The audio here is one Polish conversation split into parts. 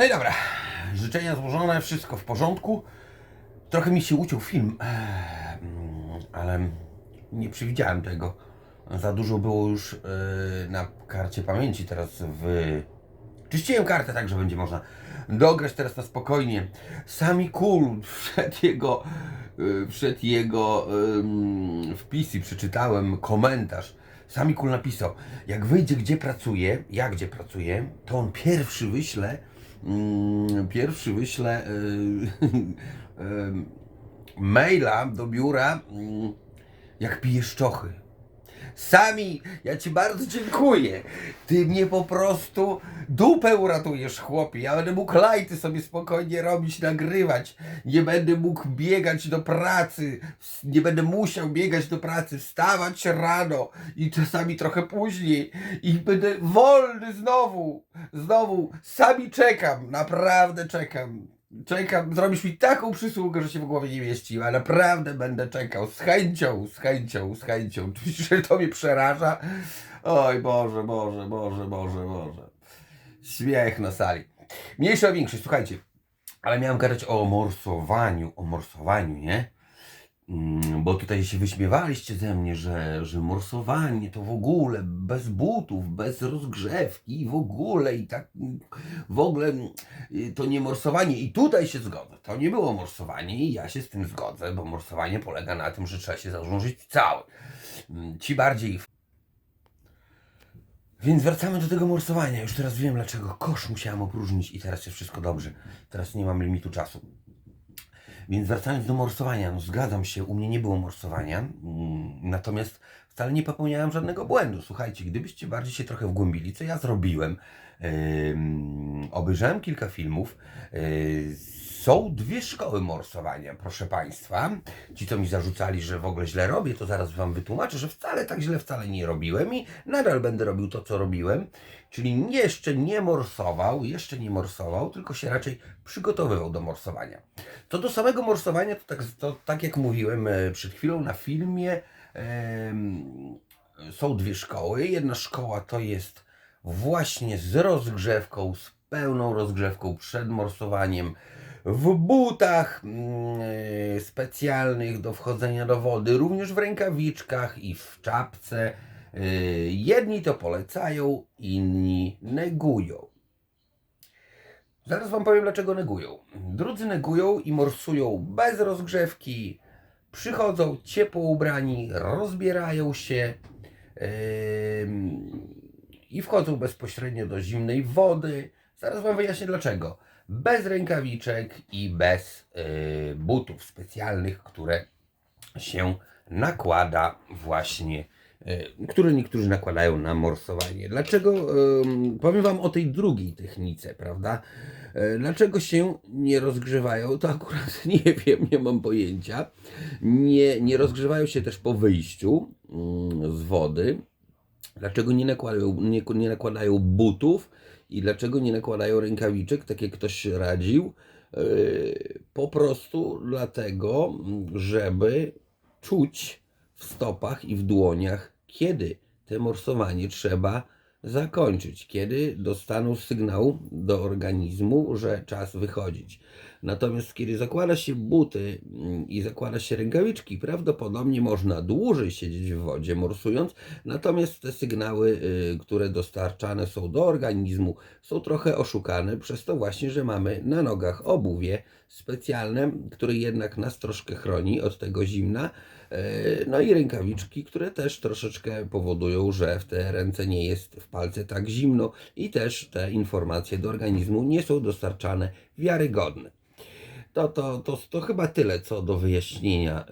No i dobra, życzenia złożone, wszystko w porządku. Trochę mi się uciął film, em, ale nie przewidziałem tego. Za dużo było już e, na karcie pamięci teraz w... Czyściłem kartę tak, że będzie można dograć teraz na spokojnie. Sami Kul przed jego, e, przed jego wpis i przeczytałem komentarz. Sami Kul napisał, jak wyjdzie gdzie pracuje, ja gdzie pracuję, to on pierwszy wyśle, pierwszy wyśle y, em, maila do biura, mm, jak pije szczochy. Sami, ja Ci bardzo dziękuję. Ty mnie po prostu dupę uratujesz, chłopie. Ja będę mógł lajty sobie spokojnie robić, nagrywać. Nie będę mógł biegać do pracy. Nie będę musiał biegać do pracy, wstawać rano i czasami trochę później. I będę wolny znowu. Znowu. Sami czekam. Naprawdę czekam. Czekam, zrobisz mi taką przysługę, że się w głowie nie mieści, a naprawdę będę czekał z chęcią, z chęcią, z chęcią. Czy że to mnie przeraża? Oj Boże, Boże, Boże, Boże, Boże. Śmiech na sali. Mniejsza większość, słuchajcie. Ale miałem gadać o morsowaniu, o morsowaniu, nie? Mm, Bo tutaj się wyśmiewaliście ze mnie, że, że morsowanie to w ogóle bez butów, bez rozgrzewki, w ogóle i tak w ogóle y, to nie morsowanie. I tutaj się zgodzę. To nie było morsowanie i ja się z tym zgodzę, bo morsowanie polega na tym, że trzeba się zanurzyć cały. Mm, Ci bardziej. Więc wracamy do tego morsowania. Już teraz wiem dlaczego. Kosz musiałem opróżnić i teraz jest wszystko dobrze. Teraz nie mam limitu czasu. Więc wracając do morsowania, no zgadzam się, u mnie nie było morsowania, mm, natomiast wcale nie popełniałem żadnego błędu. Słuchajcie, gdybyście bardziej się trochę wgłębili, co ja zrobiłem, ym, obejrzałem kilka filmów, yy, są dwie szkoły morsowania, proszę Państwa. Ci, co mi zarzucali, że w ogóle źle robię, to zaraz Wam wytłumaczę, że wcale tak źle wcale nie robiłem i nadal będę robił to, co robiłem. Czyli jeszcze nie morsował, jeszcze nie morsował, tylko się raczej przygotowywał do morsowania. Co do samego morsowania, to tak, to, tak jak mówiłem e, przed chwilą na filmie, są dwie szkoły. Jedna szkoła to jest właśnie z rozgrzewką, z pełną rozgrzewką przed morsowaniem, w butach mm, e, specjalnych do wchodzenia do wody, również w rękawiczkach i w czapce. E, Jedni to polecają, inni negują. Zaraz Wam powiem, dlaczego negują. Drudzy negują i morsują bez rozgrzewki. Przychodzą ciepło ubrani, rozbierają się em, i wchodzą bezpośrednio do zimnej wody. Zaraz Wam wyjaśnię dlaczego. Bez rękawiczek i bez y, butów specjalnych, które się nakłada właśnie, które niektórzy nakładają na morsowanie. Dlaczego? powiem Wam o tej drugiej technice, prawda? E, Dlaczego się nie rozgrzewają? To akurat nie wiem, nie mam pojęcia. Nie, nie rozgrzewają się też po wyjściu mm, z wody. Dlaczego nie nakładają, nie, nie nakładają butów i dlaczego nie nakładają rękawiczek, tak jak ktoś radził? Yy, Po prostu dlatego, żeby czuć w stopach i w dłoniach, kiedy te morsowanie trzeba zakończyć, kiedy dostaną sygnał do organizmu, że czas wychodzić. Natomiast kiedy zakłada się buty mm, i zakłada się rękawiczki, prawdopodobnie można dłużej siedzieć w wodzie morsując, natomiast te sygnały, y, które dostarczane są do organizmu, są trochę oszukane przez to właśnie, że mamy na nogach obuwie specjalne, które jednak nas troszkę chroni od tego zimna, E, no i rękawiczki, które też troszeczkę powodują, że w te ręce nie jest w palce tak zimno i też te informacje do organizmu nie są dostarczane wiarygodne. To, to, to, to chyba tyle co do wyjaśnienia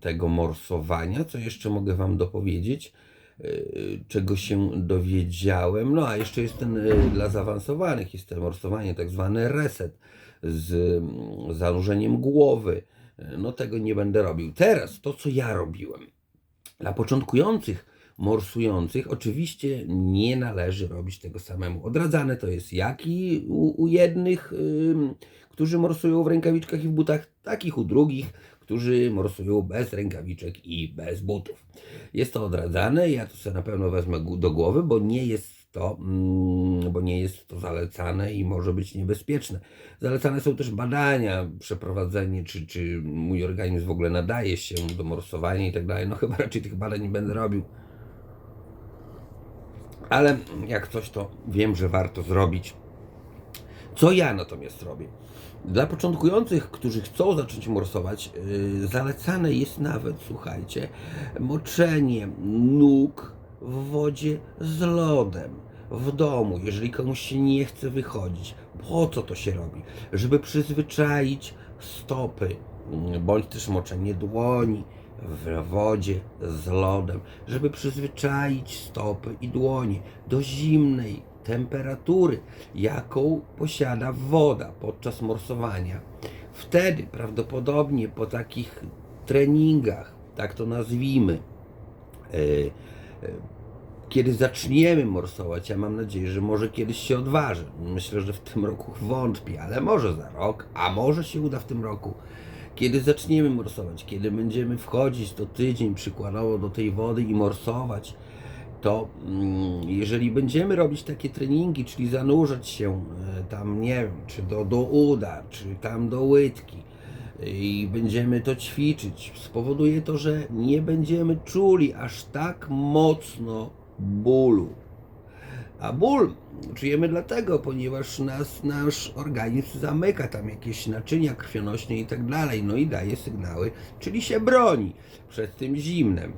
tego morsowania. Co jeszcze mogę Wam dopowiedzieć? Yy, czego się dowiedziałem. No a jeszcze jest ten yy, dla zaawansowanych, jest to morsowanie, tak zwany reset z zanurzeniem głowy. Yy, No tego nie będę robił. Teraz to, co ja robiłem. Dla początkujących morsujących oczywiście nie należy robić tego samemu. Odradzane to jest jak i u, u jednych, ym, którzy morsują w rękawiczkach i w butach, tak i u drugich, którzy morsują bez rękawiczek i bez butów. Jest to odradzane, ja to sobie na pewno wezmę do głowy, bo nie jest jest to, mm, bo nie jest to zalecane i może być niebezpieczne. Zalecane są też badania, przeprowadzenie, czy, czy mój organizm w ogóle nadaje się do morsowania i tak dalej. No chyba raczej tych badań nie będę robił. Ale jak coś, to wiem, że warto zrobić. Co ja natomiast robię? Dla początkujących, którzy chcą zacząć morsować, yy, zalecane jest nawet, słuchajcie, moczenie nóg w wodzie z lodem w domu, jeżeli komuś się nie chce wychodzić. Po co to się robi? Żeby przyzwyczaić stopy, mm, bądź też moczenie dłoni w wodzie z lodem, żeby przyzwyczaić stopy i dłonie do zimnej temperatury, jaką posiada woda podczas morsowania. Wtedy prawdopodobnie po takich treningach, tak to nazwijmy, e, e, kiedy zaczniemy morsować, ja mam nadzieję, że może kiedyś się odważy. Myślę, że w tym roku wątpię, ale może za rok, a może się uda w tym roku. Kiedy zaczniemy morsować, kiedy będziemy wchodzić to tydzień przykładowo do tej wody i morsować, to mm, jeżeli będziemy robić takie treningi, czyli zanurzać się e, tam, nie wiem, czy do, do uda, czy tam do łydki e, i będziemy to ćwiczyć, spowoduje to, że nie będziemy czuli aż tak mocno bólu. A ból czujemy dlatego, ponieważ nas, nasz organizm zamyka tam jakieś naczynia krwionośne i tak dalej, no i daje sygnały, czyli się broni przed tym zimnem.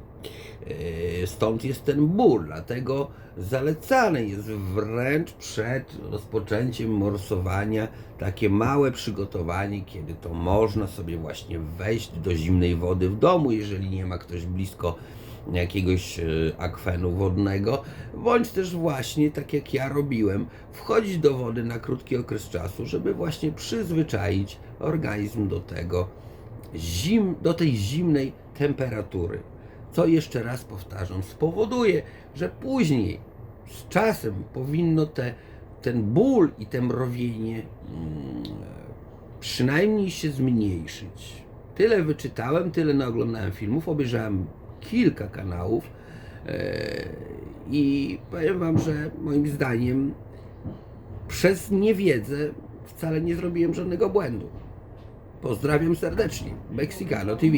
Yy, Stąd jest ten ból, dlatego zalecane jest wręcz przed rozpoczęciem morsowania takie małe przygotowanie, kiedy to można sobie właśnie wejść do zimnej wody w domu, jeżeli nie ma ktoś blisko jakiegoś e, akwenu wodnego, bądź też właśnie, tak jak ja robiłem, wchodzić do wody na krótki okres czasu, żeby właśnie przyzwyczaić organizm do tego, zim, do tej zimnej temperatury. Co jeszcze raz powtarzam, spowoduje, że później z czasem powinno te, ten ból i te mrowienie mm, przynajmniej się zmniejszyć. Tyle wyczytałem, tyle naoglądałem filmów, obejrzałem kilka kanałów e, i powiem Wam, że moim zdaniem przez niewiedzę wcale nie zrobiłem żadnego błędu. Pozdrawiam serdecznie. Mexicano TV.